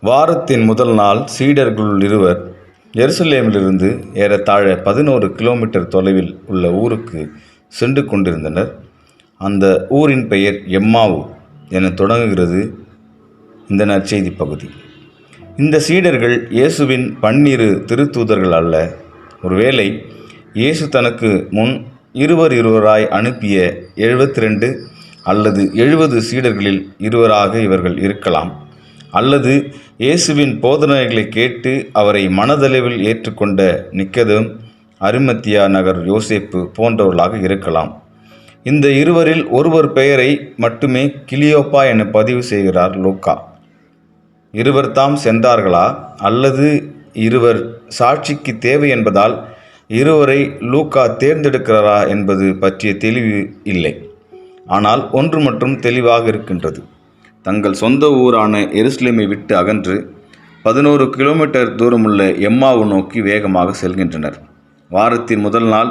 வாரத்தின் முதல் நாள் சீடர்களுள் இருவர் எருசலேமிலிருந்து ஏறத்தாழ பதினோரு கிலோமீட்டர் தொலைவில் உள்ள ஊருக்கு சென்று கொண்டிருந்தனர். அந்த ஊரின் பெயர் எம்மாவு என தொடங்குகிறது இந்த நற்செய்தி பகுதி. இந்த சீடர்கள் இயேசுவின் பன்னிரு திருத்தூதர்கள் அல்ல. ஒருவேளை இயேசு தனக்கு முன் இருவர் இருவராய் அனுப்பிய எழுபத்தி ரெண்டு அல்லது எழுபது சீடர்களில் இருவராக இவர்கள் இருக்கலாம். அல்லது இயேசுவின் போதனைகளை கேட்டு அவரை மனதளவில் ஏற்றுக்கொண்ட நிக்கதும் அரிமத்தியா நகர் யோசேப்பு போன்றவர்களாக இருக்கலாம். இந்த இருவரில் ஒருவர் பெயரை மட்டுமே கிளியோப்பா என பதிவு செய்கிறார் லூக்கா. இருவர் தாம் சென்றார்களா? அல்லது இருவர் சாட்சிக்கு தேவை என்பதால் இருவரை லூக்கா தேர்ந்தெடுக்கிறாரா என்பது பற்றிய தெளிவு இல்லை. ஆனால் ஒன்று மட்டும் தெளிவாக இருக்கின்றது. தங்கள் சொந்த ஊரான எருசலேமை விட்டு அகன்று பதினோரு கிலோமீட்டர் தூரமுள்ள எம்மாவு நோக்கி வேகமாக செல்கின்றனர். வாரத்தின் முதல் நாள்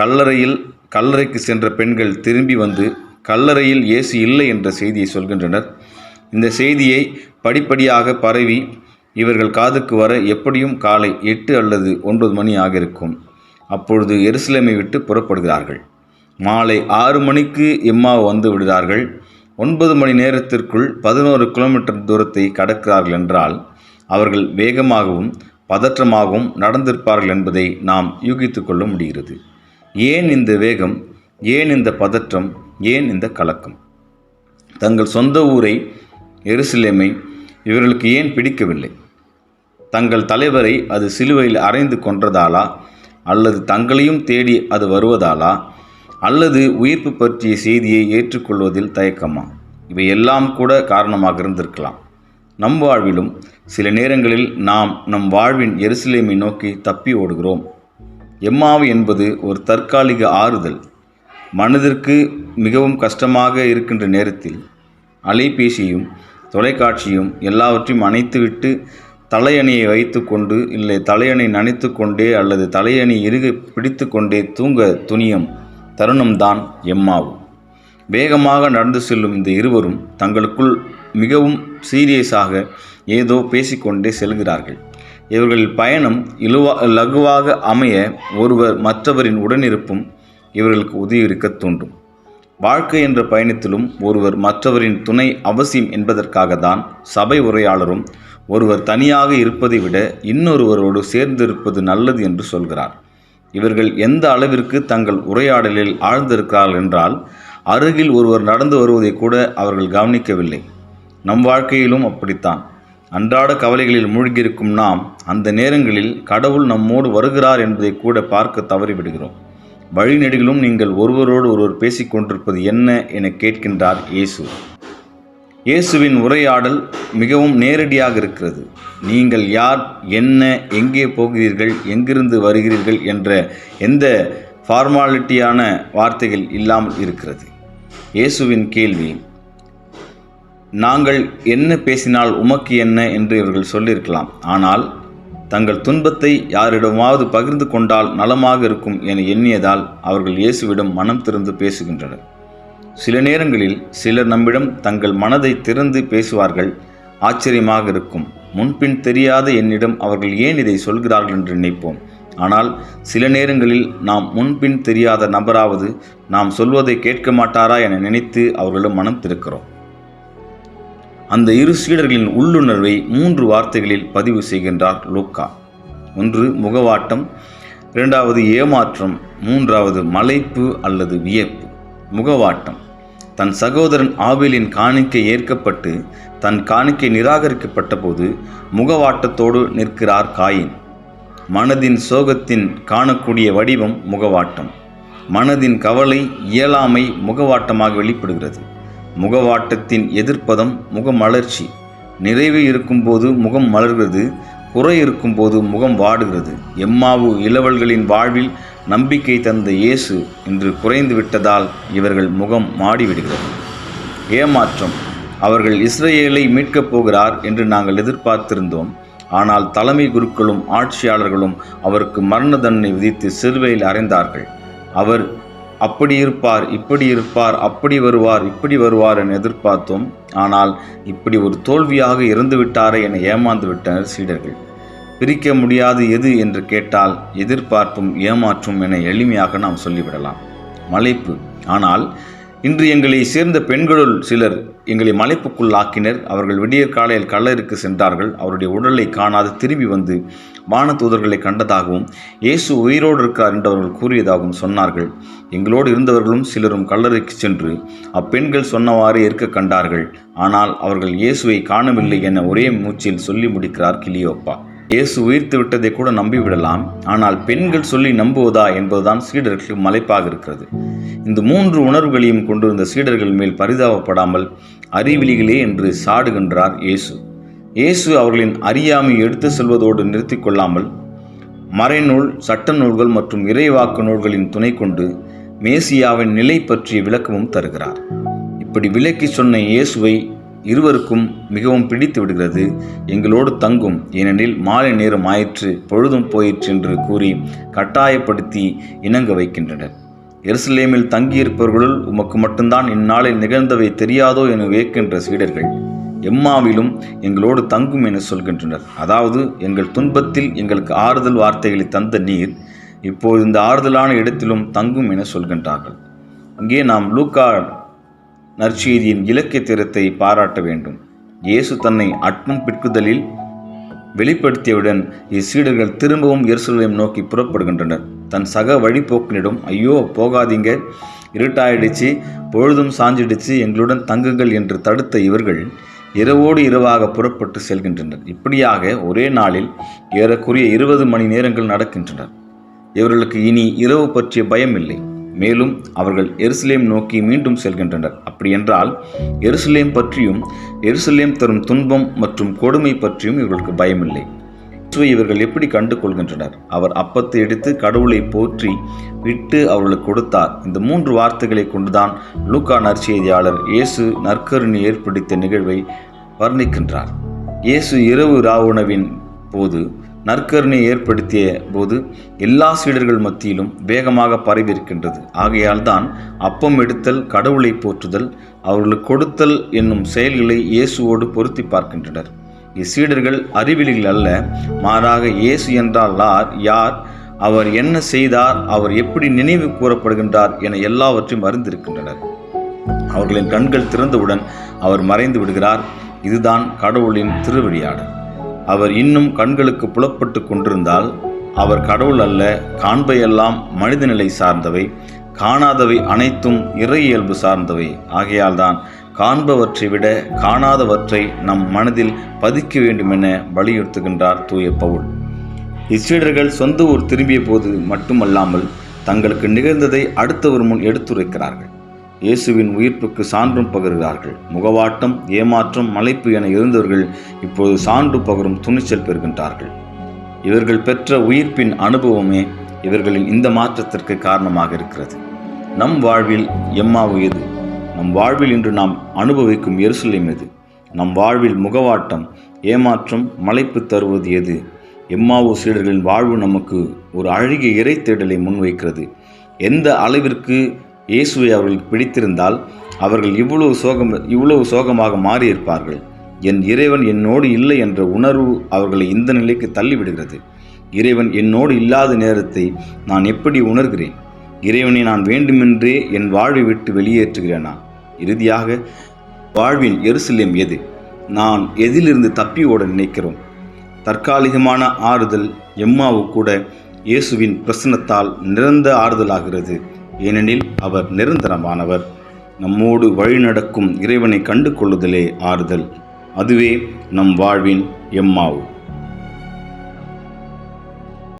கல்லறையில் கல்லறைக்கு சென்ற பெண்கள் திரும்பி வந்து கல்லறையில் இயேசு இல்லை என்ற செய்தியை சொல்கின்றனர். இந்த செய்தியை படிப்படியாக பரவி இவர்கள் காதுக்கு வர எப்படியும் காலை எட்டு அல்லது ஒன்பது மணி ஆகியிருக்கும். அப்பொழுது எருசலேமை விட்டு புறப்படுகிறார்கள். மாலை ஆறு மணிக்கு எம்மா வந்து விடுகிறார்கள். ஒன்பது மணி நேரத்திற்குள் பதினோரு கிலோமீட்டர் தூரத்தை கடக்கிறார்கள் என்றால் அவர்கள் வேகமாகவும் பதற்றமாகவும் நடந்திருப்பார்கள் என்பதை நாம் யூகித்து கொள்ள முடிகிறது. ஏன் இந்த வேகம் ஏன் இந்த பதற்றம் ஏன் இந்த கலக்கம்? தங்கள் சொந்த ஊரை எருசலேமை இவர்களுக்கு ஏன் பிடிக்கவில்லை? தங்கள் தலைவரை அது சிலுவையில் அறைந்து கொன்றதாலா? அல்லது தங்களையும் தேடி அது வருவதாலா? அல்லது உயிர்ப்பு பற்றிய செய்தியை ஏற்றுக்கொள்வதில் தயக்கமா? இவை எல்லாம் கூட காரணமாக இருந்திருக்கலாம். நம் வாழ்விலும் சில நேரங்களில் நாம் நம் வாழ்வின் எருசலேமை நோக்கி தப்பி ஓடுகிறோம். எம்மாவு என்பது ஒரு தற்காலிக ஆறுதல். மனதிற்கு மிகவும் கஷ்டமாக இருக்கின்ற நேரத்தில் அலைபேசியும் தொலைக்காட்சியும் எல்லாவற்றையும் அணைத்துவிட்டு தலையணையை வைத்து கொண்டு இல்லை தலையணை நனைத்து கொண்டே அல்லது தலையணி இறுக பிடித்து கொண்டே தூங்க துணியும் தருணம்தான் எம்மாவு. வேகமாக நடந்து செல்லும் இந்த இருவரும் தங்களுக்குள் மிகவும் சீரியஸாக ஏதோ பேசிக்கொண்டே செல்கிறார்கள். இவர்களின் பயணம் இலுவா லகுவாக அமைய ஒருவர் மற்றவரின் உடனிருப்பும் இவர்களுக்கு உதவியிருக்க தூண்டும் வாழ்க்கை என்ற பயணத்திலும் ஒருவர் மற்றவரின் துணை அவசியம் என்பதற்காக தான் சபை உரையாளரும் ஒருவர் தனியாக இருப்பதை விட இன்னொருவரோடு சேர்ந்திருப்பது நல்லது என்று சொல்கிறார். இவர்கள் எந்த அளவிற்கு தங்கள் உரையாடலில் ஆழ்ந்திருக்கிறார்கள் என்றால் அருகில் ஒருவர் நடந்து வருவதை கூட அவர்கள் கவனிக்கவில்லை. நம் வாழ்க்கையிலும் அப்படித்தான். அன்றாட கவலைகளில் மூழ்கியிருக்கும் நாம் அந்த நேரங்களில் கடவுள் நம்மோடு வருகிறார் என்பதை கூட பார்க்க தவறிவிடுகிறோம். வழிநெடுகிலும் நீங்கள் ஒருவரோடு ஒருவர் பேசிக்கொண்டிருப்பது என்ன என கேட்கின்றார் இயேசு. இயேசுவின் உரையாடல் மிகவும் நேரடியாக இருக்கிறது. நீங்கள் யார் என்ன எங்கே போகிறீர்கள் எங்கிருந்து வருகிறீர்கள் என்ற எந்த ஃபார்மாலிட்டியான வார்த்தைகள் இல்லாமல் இருக்கிறது. இயேசுவின் கேள்வி நாங்கள் என்ன பேசினால் உமக்கு என்ன? என்று இவர்கள் சொல்லியிருக்கலாம். ஆனால் தங்கள் துன்பத்தை யாரிடமாவது பகிர்ந்து கொண்டால் நலமாக இருக்கும் என எண்ணியதால் அவர்கள் இயேசுவிடம் மனம் திறந்து பேசுகின்றனர். சில நேரங்களில் சிலர் நம்மிடம் தங்கள் மனதை திறந்து பேசுவார்கள். ஆச்சரியமாக இருக்கும். முன்பின் தெரியாத என்னிடம் அவர்கள் ஏன் இதை சொல்கிறார்கள் என்று நினைப்போம். ஆனால் சில நேரங்களில் நாம் முன்பின் தெரியாத நபராவது நாம் சொல்வதை கேட்க மாட்டாரா என நினைத்து அவர்களும் மனம் திறக்கிறோம். அந்த இரு சீடர்களின் உள்ளுணர்வை மூன்று வார்த்தைகளில் பதிவு செய்கின்றார் லூக்கா. ஒன்று முகவாட்டம். இரண்டாவது ஏமாற்றம். மூன்றாவது மலைப்பு அல்லது வியப்பு. முகவாட்டம். தன் சகோதரன் ஆவிலின் காணிக்கை ஏற்கப்பட்டு தன் காணிக்கை நிராகரிக்கப்பட்ட போது முகவாட்டத்தோடு நிற்கிறார் காயின். மனதின் சோகத்தின் காணக்கூடிய வடிவம் முகவாட்டம். மனதின் கவலை இயலாமை முகவாட்டமாக வெளிப்படுகிறது. முகவாட்டத்தின் எதிர்ப்பதம் முகமலர்ச்சி. நிறைவு இருக்கும்போது முகம் மலர்கிறது குறை இருக்கும்போது முகம் வாடுகிறது. எம்மாவு இளவல்களின் வாழ்வில் நம்பிக்கை தந்த இயேசு இன்று குறைந்து விட்டதால் இவர்கள் முகம் மாடிவிடுகிறது. ஏமாற்றம். அவர்கள் இஸ்ரேலை மீட்கப் போகிறார் என்று நாங்கள் எதிர்பார்த்திருந்தோம். ஆனால் தலைமை குருக்களும் ஆட்சியாளர்களும் அவருக்கு மரண தண்டனை விதித்து சிறுவையில் அறைந்தார்கள். அவர் அப்படி இருப்பார் இப்படி இருப்பார் அப்படி வருவார் இப்படி வருவார் என எதிர்பார்த்தோம். ஆனால் இப்படி ஒரு தோல்வியாக இறந்துவிட்டாரே என ஏமாந்து விட்டனர் சீடர்கள். பிரிக்க முடியாது எது என்று கேட்டால் எதிர்பார்ப்பும் ஏமாற்றும் என எளிமையாக நாம் சொல்லிவிடலாம். மலைப்பு. ஆனால் இன்று எங்களை சேர்ந்த பெண்களுள் சிலர் எங்களை மலைப்புக்குள் ஆக்கினர் அவர்கள் விடியற் காலையில் கல்லருக்கு சென்றார்கள். அவருடைய உடலை காணாது திரும்பி வந்து வானதூதர்களை கண்டதாகவும் இயேசு உயிரோடு இருக்கார் என்று அவர்கள் கூறியதாகவும் சொன்னார்கள். எங்களோடு இருந்தவர்களும் சிலரும் கல்லறைக்கு சென்று அப்பெண்கள் சொன்னவாறு இருக்க கண்டார்கள். ஆனால் அவர்கள் இயேசுவை காணவில்லை என ஒரே மூச்சில் சொல்லி முடிக்கிறார் கிளியோப்பா. இயேசு உயிர்த்து விட்டதை கூட நம்பிவிடலாம். ஆனால் பெண்கள் சொல்லி நம்புவதா என்பதுதான் சீடர்களுக்கு மலைப்பாக இருக்கிறது. இந்த மூன்று உணர்வுகளையும் கொண்டிருந்த சீடர்கள் மேல் பரிதாபப்படாமல் அறிவிலிகளே என்று சாடுகின்றார் இயேசு. இயேசு அவர்களின் அறியாமை எடுத்து செல்வதோடு நிறுத்தி கொள்ளாமல் மறைநூல் சட்ட நூல்கள் மற்றும் இறைவாக்கு நூல்களின் துணை கொண்டு மேசியாவின் நிலை பற்றிய விளக்கமும் தருகிறார். இப்படி விளக்கி சொன்ன இயேசுவை இருவருக்கும் மிகவும் பிடித்து விடுகிறது. எங்களோடு தங்கும். ஏனெனில் மாலை நேரம் ஆயிற்று பொழுதும் போயிற்று என்று கூறி கட்டாயப்படுத்தி இணங்க வைக்கின்றனர். எருசலேமில் தங்கியிருப்பவர்களுள் உமக்கு மட்டும்தான் இந்நாளில் நிகழ்ந்தவை தெரியாதோ என வியக்கின்ற சீடர்கள் எம்மாவிலும் எங்களோடு தங்கும் என சொல்கின்றனர். அதாவது எங்கள் துன்பத்தில் எங்களுக்கு ஆறுதல் வார்த்தைகளை தந்த நீர் இப்போது இந்த ஆறுதலான இடத்திலும் தங்கும் என சொல்கின்றார்கள். இங்கே நாம் லூக்கா நற்செய்தியின் இலக்கிய திறத்தை பாராட்ட வேண்டும். இயேசு தன்னை அட்மம் பிற்குதலில் வெளிப்படுத்தியவுடன் இச்சீடர்கள் திரும்பவும் எருசலேம் நோக்கி புறப்படுகின்றனர். தன் சக வழிபோக்கினிடம் ஐயோ போகாதீங்க இருட்டாயிடுச்சு பொழுதும் சாஞ்சிடுச்சு எங்களுடன் தங்குங்கள் என்று தடுத்த இவர்கள் இரவோடு இரவாக புறப்பட்டு செல்கின்றனர். இப்படியாக ஒரே நாளில் ஏறக்குறைய இருபது மணி நேரங்கள் நடக்கின்றனர் இவர்களுக்கு இனி இரவு பற்றிய பயம் இல்லை மேலும் அவர்கள் எருசலேம் நோக்கி மீண்டும் செல்கின்றனர். அப்படியென்றால் எருசலேம் பற்றியும் எருசலேம் தரும் துன்பம் மற்றும் கொடுமை பற்றியும் இவர்களுக்கு பயமில்லை. இயேசுவை இவர்கள் எப்படி கண்டு கொள்கின்றனர் அவர் அப்பத்தை எடுத்து கடவுளை போற்றி விட்டு அவர்களுக்கு கொடுத்தார். இந்த மூன்று வார்த்தைகளை கொண்டுதான் லூக்கா நற்செய்தியாளர் இயேசு நற்கருணி ஏற்படுத்திய நிகழ்வை வர்ணிக்கின்றார். இயேசு இரவு ராவுணவின் போது நற்கருணை ஏற்படுத்திய போது எல்லா சீடர்கள் மத்தியிலும் வேகமாக பரவியிருக்கின்றது. ஆகையால் தான் அப்பம் எடுத்தல் கடவுளை போற்றுதல் அவர்களுக்கு கொடுத்தல் என்னும் செயல்களை இயேசுவோடு பொருத்தி பார்க்கின்றனர். இச்சீடர்கள் அறிவிலில் அல்ல மாறாக இயேசு என்றால் யார் யார் அவர் என்ன செய்தார் அவர் எப்படி நினைவு கூறப்படுகின்றார் என எல்லாவற்றையும் அறிந்திருக்கின்றனர். அவர்களின் கண்கள் திறந்தவுடன் அவர் மறைந்து விடுகிறார். இதுதான் கடவுளின் திருவிளையாடல் அவர் இன்னும் கண்களுக்கு புலப்பட்டு கொண்டிருந்தால் அவர் கடவுள் அல்ல காண்பையெல்லாம் மனிதநிலை சார்ந்தவை காணாதவை அனைத்தும் இறை இயல்பு சார்ந்தவை. ஆகையால்தான் காண்பவற்றை விட காணாதவற்றை நம் மனதில் பதிக்க வேண்டுமென வலியுறுத்துகின்றார் தூய பவுல். இச்சீடர்கள் சொந்த ஊர் திரும்பிய போது மட்டுமல்லாமல் தங்களுக்கு நிகழ்ந்ததை அடுத்தவர் முன் எடுத்துரைக்கிறார்கள். இயேசுவின் உயிர்ப்புக்கு சான்றும் பகர்கிறார்கள். முகவாட்டம் ஏமாற்றம் மலைப்பு என இருந்தவர்கள் இப்போது சான்று பகரும் துணிச்சல் பெறுகின்றார்கள். இவர்கள் பெற்ற உயிர்ப்பின் அனுபவமே இவர்களின் இந்த மாற்றத்திற்கு காரணமாக இருக்கிறது. நம் வாழ்வில் எம்மாவு எது? நம் வாழ்வில் இன்று நாம் அனுபவிக்கும் எருசலேம் எது? நம் வாழ்வில் முகவாட்டம் ஏமாற்றம் மலைப்பு தருவது எது? எம்மாவு சீடர்களின் வாழ்வு நமக்கு ஒரு அழகிய இறை தேடலை முன்வைக்கிறது. எந்த அளவிற்கு இயேசுவை அவர்களுக்கு பிடித்திருந்தால் அவர்கள் இவ்வளவு சோகம் இவ்வளவு சோகமாக மாறியிருப்பார்கள். என் இறைவன் என்னோடு இல்லை என்ற உணர்வு அவர்களை இந்த நிலைக்கு தள்ளிவிடுகிறது. இறைவன் என்னோடு இல்லாத நேரத்தை நான் எப்படி உணர்கிறேன்? இறைவனை நான் வேண்டுமென்றே என் வாழ்வை விட்டு வெளியேற்றுகிறேனா? இறுதியாக வாழ்வின் எருசலேம் எது? நான் எதிலிருந்து தப்பி ஓட நினைக்கிறோம்? தற்காலிகமான ஆறுதல் எம்மாவு கூட இயேசுவின் பிரசனத்தால் நிரந்த ஆறுதலாகிறது. ஏனெனில் அவர் நிரந்தரமானவர். நம்மோடு வழிநடக்கும் இறைவனை கண்டு கொள்ளுதலே ஆறுதல். அதுவே நம் வாழ்வின் எம்மாவு.